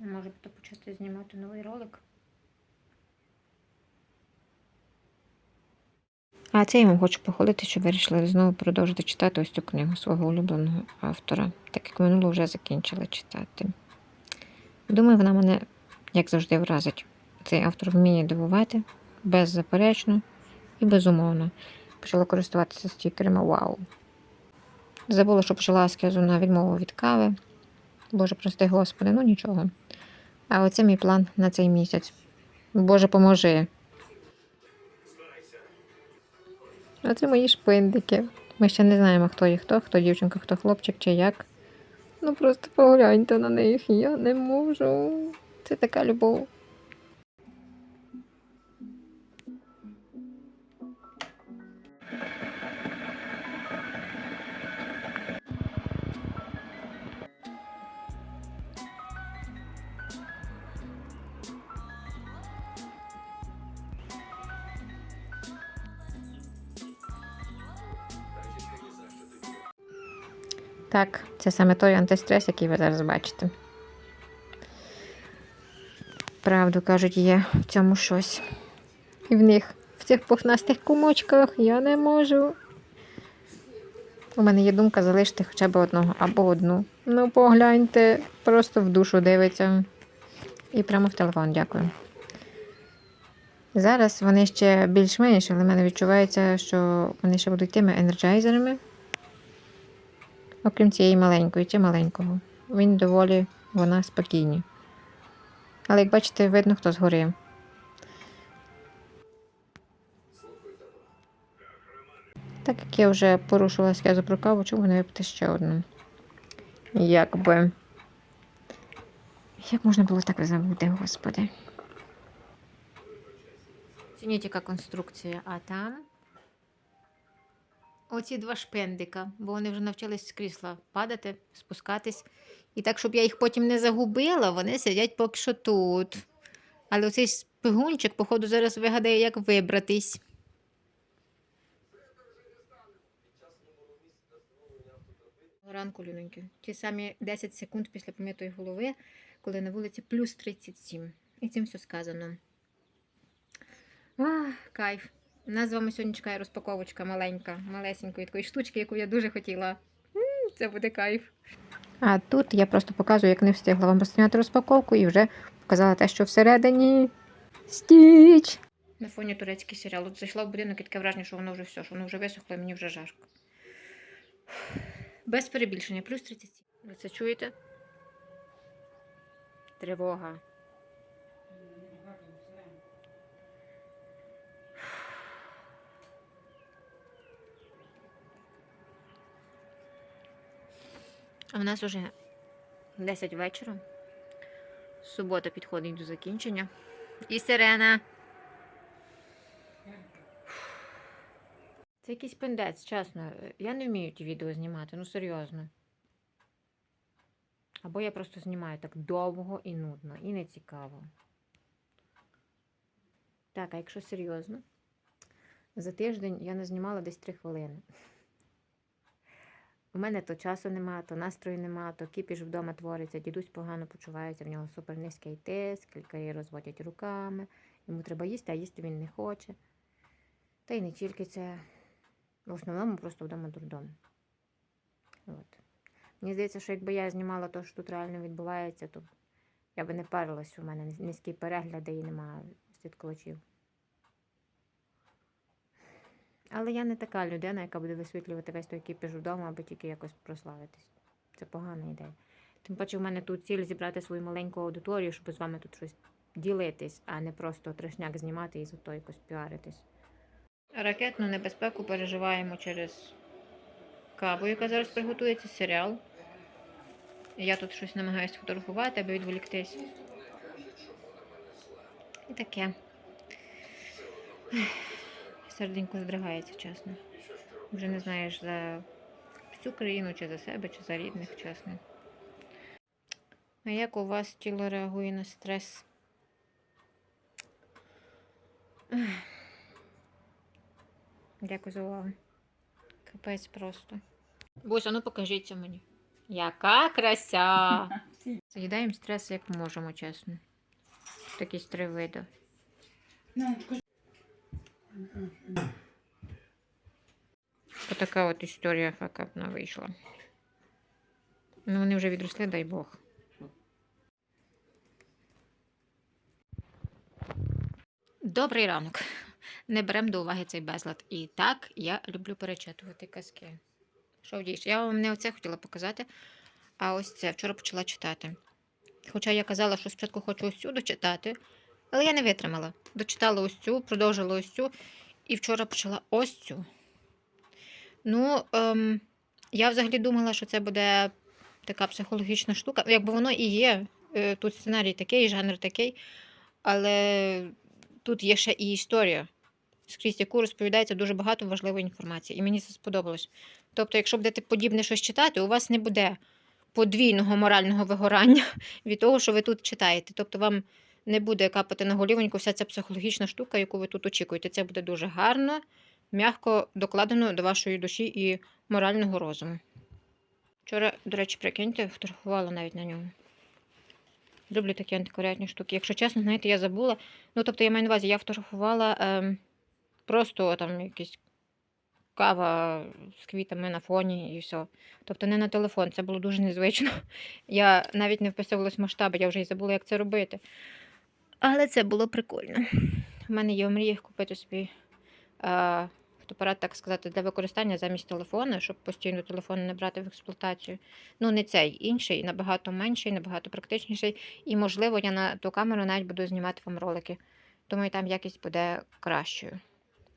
Може б то почати знімати новий ролик. А це я вам хочу похвалити, що вирішила знову продовжити читати ось цю книгу свого улюбленого автора, так як минулу вже закінчила читати. Думаю, вона мене, як завжди, вразить. Цей автор вміє дивувати беззаперечно і безумовно. Почала користуватися стікерами Вау. Забула, що почала аскезу на відмову від кави. Боже, прости Господи, ну нічого. А оце мій план на цей місяць. Боже, поможи. А це мої шпиндики. Ми ще не знаємо, хто є хто, хто дівчинка, хто хлопчик чи як. Ну просто погляньте на них, я не можу. Це така любов. Так, це саме той антистрес, який ви зараз бачите. Правду кажуть, є в цьому щось. І в них, в цих пухнастих кумочках, я не можу. У мене є думка залишити хоча б одного або одну. Ну, погляньте, просто в душу дивиться. І прямо в телефон, дякую. Зараз вони ще більш-менш, але в мене відчувається, що вони ще будуть тими енерджайзерами. Окрім цієї маленької чи маленького. Він доволі вона спокійні. Але як бачите, видно, хто згори. Так як я вже порушила сказу про каву, чому не випити ще одну? Якби. Як можна було так забути, господи? Цініть, яка конструкція, а там. Оці два шпендика, бо вони вже навчились з крісла падати, спускатись. І так, щоб я їх потім не загубила, вони сидять поки що тут. Але оцей шпигунчик, походу, зараз вигадає, як вибратись. Ранку, люненьки. Ті самі 10 секунд після помитої голови, коли на вулиці плюс 37. І цим все сказано. Ах, кайф. У нас з вами сьогодні чекає розпаковочка маленька, малесенької такої штучки, яку я дуже хотіла. М, Це буде кайф. А тут я просто показую, як не встигла вам розсняти розпаковку і вже показала те, що всередині. Стіч! На фоні турецький серіал. От зайшла в будинок і таке враження, що воно вже все, що воно вже висохло і мені вже жарко. Без перебільшення, плюс 37. Ви це чуєте? Тривога. В нас уже 10 вечора. Субота підходить до закінчення. І сирена. Це якийсь пендець, чесно. Я не вмію ті відео знімати, ну серйозно. Або я просто знімаю так довго і нудно, і не цікаво. Так, а якщо серйозно, за тиждень я не знімала десь 3 хвилини. У мене то часу нема, то настрою нема, то кіпіш вдома твориться, дідусь погано почувається, в нього супер низький тиск, лікарі розводять руками, йому треба їсти, а їсти він не хоче. Та й не тільки це. В основному просто вдома дурдом. От. Мені здається, що якби я знімала те, що тут реально відбувається, то я би не парилась, у мене низькі перегляди і немає слідкувачів. Але я не така людина, яка буде висвітлювати весь той кіпіш вдома, аби тільки якось прославитись. Це погана ідея. Тим паче, в мене тут ціль зібрати свою маленьку аудиторію, щоб з вами тут щось ділитись, а не просто трешняк знімати і за то якось піаритись. Ракетну небезпеку переживаємо через каву, яка зараз приготується, серіал. Я тут щось намагаюся фотографувати, аби відволіктись. І таке. Серденько здригається, чесно. Вже не знаєш за всю країну, чи за себе, чи за рідних, чесно. А як у вас тіло реагує на стрес? Дякую за увагу. Капець просто. Буся, ну покажіться мені. Яка крася! Заїдаємо стрес як можемо, чесно. Такі три види. Отака от історія факапна вийшла. Ну, вони вже відросли, дай Бог. Добрий ранок. Не беремо до уваги цей безлад. І так я люблю перечитувати казки. Що вдієш? Я вам не оце хотіла показати, а ось це вчора почала читати. Хоча я казала, що спочатку хочу ось цю дочитати, але я не витримала. Дочитала ось цю, продовжила ось цю, і вчора почала ось цю. Ну, ем, я взагалі думала, що це буде така психологічна штука. Якби воно і є. Е, Тут сценарій такий, жанр такий, але тут є ще і історія, скрізь яку розповідається дуже багато важливої інформації. І мені це сподобалось. Тобто, якщо будете подібне щось читати, у вас не буде подвійного морального вигорання від того, що ви тут читаєте. Тобто вам не буде капати на голівоньку вся ця психологічна штука, яку ви тут очікуєте. Це буде дуже гарно, м'яко докладено до вашої душі і морального розуму. Вчора, до речі, прикиньте, фотографувала навіть на ньому. Люблю такі антикваріатні штуки. Якщо чесно, знаєте, я забула. Ну, тобто, я маю на увазі, я фотографувала ем, просто там якісь кава з квітами на фоні і все. Тобто не на телефон, це було дуже незвично. Я навіть не вписувалась в масштаби, я вже й забула, як це робити. Але це було прикольно. У мене є в мріях купити собі е, фотоапарат, так сказати, для використання замість телефону, щоб постійно телефон не брати в експлуатацію. Ну, не цей, інший, набагато менший, набагато практичніший. І, можливо, я на ту камеру навіть буду знімати вам ролики. Думаю, там якість буде кращою.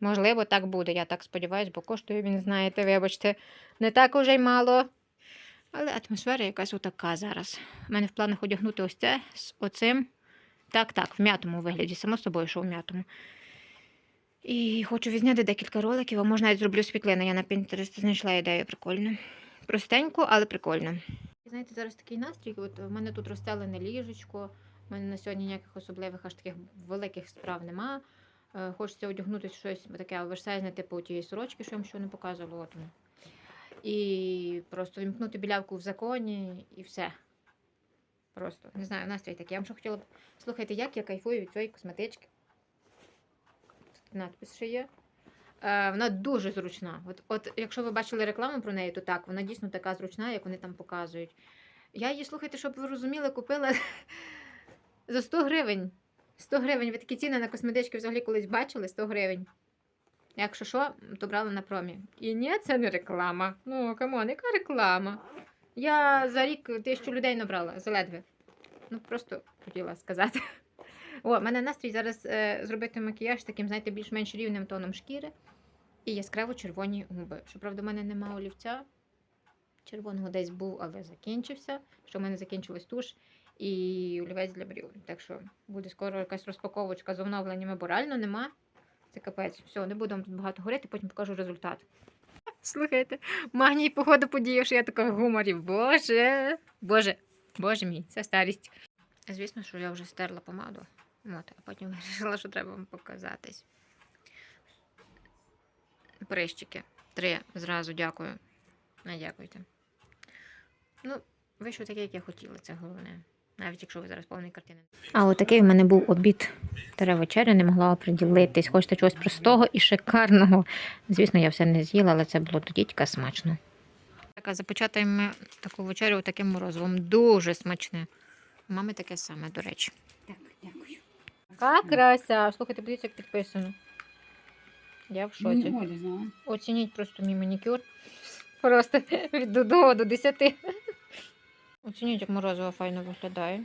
Можливо, так буде, я так сподіваюся, бо коштує він, знаєте, вибачте, не так уже й мало. Але атмосфера якась отака зараз. У мене в планах одягнути ось це з оцим. Так, так, в м'ятому вигляді, само собою, що в м'ятому. І хочу відзняти декілька роликів, а може навіть зроблю світлини. Я на Pinterest знайшла ідею прикольну. Простеньку, але прикольно. Знаєте, зараз такий настрій. От в мене тут розстелене ліжечко. У мене на сьогодні ніяких особливих аж таких великих справ нема. Е, Хочеться одягнути щось таке оверсайзне, типу тієї сорочки, що я вам ще не показувала. От. І просто вімкнути білявку в законі і все. Просто не знаю, настрій такий. Я вам ще хотіла б. Слухайте, як я кайфую від цієї косметички. Тут надпис ще є. Е, вона дуже зручна. От, от якщо ви бачили рекламу про неї, то так, вона дійсно така зручна, як вони там показують. Я її, слухайте, щоб ви розуміли, купила за 100 гривень. 100 гривень. Ви такі ціни на косметички взагалі колись бачили? 100 гривень. Якщо що, то брала на промі. І ні, це не реклама. Ну, камон, яка реклама? Я за рік тисячу людей набрала, заледве. Ну, просто хотіла сказати. О, в мене настрій зараз е, зробити макіяж таким, знаєте, більш-менш рівним тоном шкіри і яскраво червоні губи. Щоправда, в мене нема олівця. Червоного десь був, але закінчився. Що в мене закінчилась туш і олівець для брів. Так що буде скоро якась розпаковочка з оновленнями, бо реально нема. Це капець. Все, не вам тут багато говорити, потім покажу результат. Слухайте, магній походу подіяв, що я така в гуморі. Боже, боже, боже мій, це старість. Звісно, що я вже стерла помаду. От, а потім вирішила, що треба вам показатись. Прищики. Три зразу дякую. Не дякуйте. Ну, вийшло таке, як я хотіла, це головне. Навіть якщо ви зараз повний картини. А отакий в мене був обід Тере вечеря, не могла оприділитись. Хочете чогось простого і шикарного. Звісно, я все не з'їла, але це було до дідька смачно. Так, започатаємо таку вечерю таким морозивом. Дуже смачне. У мами таке саме, до речі. Так, дякую. Яка крася! Слухайте, подивіться, як підписано. Я в шоці. Оцініть просто мій манікюр. Просто від 1 до 10. Оцініть, як морозиво файно виглядає.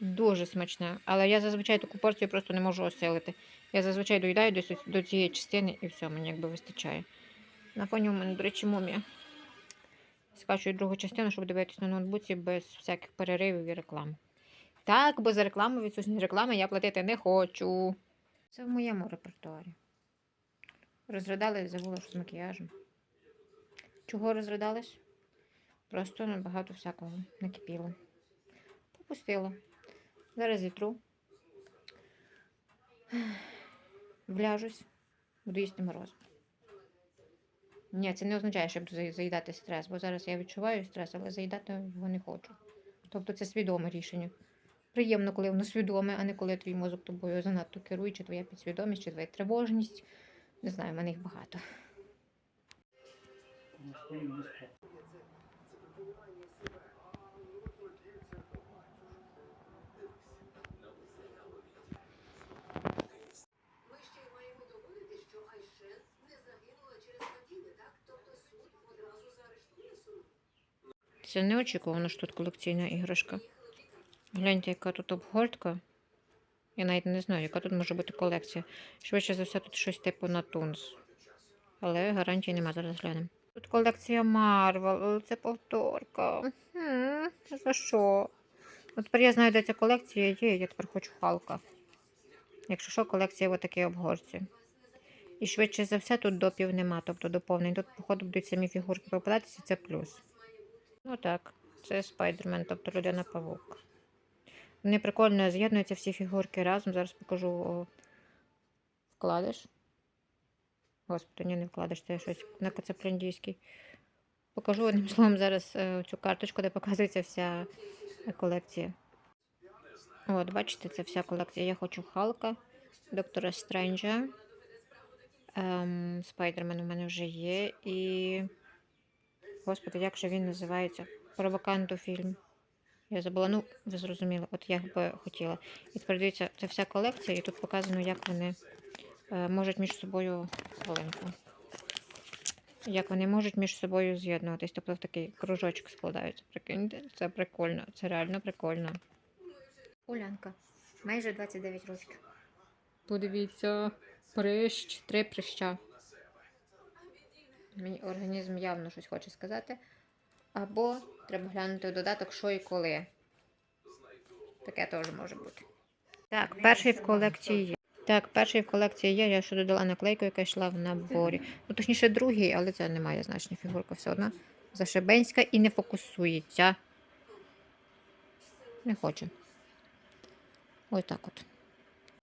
Дуже смачне. Але я зазвичай таку порцію просто не можу осилити. Я зазвичай доїдаю до, до цієї частини і все, мені якби вистачає. На фоні у мене, до речі, мумія. Скачую другу частину, щоб дивитися на ноутбуці без всяких переривів і реклам. Так, бо за рекламу, відсутність реклами я платити не хочу. Це в моєму репертуарі. Розридали, забула, що з макіяжем. Чого розридались? Просто набагато всякого накипіло. Попустила. Зараз зітру. Вляжусь. Буду їсти мороз. Ні, це не означає, що я буду за- заїдати стрес, бо зараз я відчуваю стрес, але заїдати його не хочу. Тобто це свідоме рішення. Приємно, коли воно свідоме, а не коли твій мозок тобою занадто керує, чи твоя підсвідомість, чи твоя тривожність. Не знаю, в мене їх багато. Ми ще й маємо доводити, що Айшен не загинула через падіння, так? Тобто суд одразу заарештує суд. Це неочікувано, що тут колекційна іграшка. Гляньте, яка тут обгортка. Я навіть не знаю, яка тут може бути колекція. Швидше за все, тут щось типу на тунс. Але гарантії нема, зараз глянемо. Тут колекція Марвел, але це повторка. Хм, за що? От тепер я знаю, де ця колекція є, я тепер хочу Халка. Якщо що, колекція в такій обгорці. І швидше за все тут допів нема, тобто доповнень. Тут, походу, будуть самі фігурки попадатися, це плюс. Ну так, це Спайдермен, тобто людина павук. Вони прикольно з'єднуються всі фігурки разом. Зараз покажу вкладиш. Господи, ні, не вкладиш, це щось на кацапляндійський. Покажу одним словом зараз е, цю карточку, де показується вся колекція. От, бачите, це вся колекція. Я хочу Халка, Доктора Стренджа. Ем, Спайдермен у мене вже є. І. Господи, як же він називається? Про Ваканду фільм. Я забула, ну, ви зрозуміли, от як би хотіла. І тепер дивіться, це вся колекція, і тут показано, як вони е, можуть між собою хвилинку. Як вони можуть між собою з'єднуватись, тобто в такий кружочок складаються. Прикиньте, це прикольно, це реально прикольно. Улянка, майже 29 років. Подивіться, прищ, три прища. Мені організм явно щось хоче сказати. Або треба глянути в додаток, що і коли. Таке теж може бути. Так, перший в колекції є. Так, перший в колекції є. Я ще додала наклейку, яка йшла в наборі. Ну, точніше, другий, але це не має значення. Фігурка все одно зашибенська і не фокусується. Не хоче. Ось так от.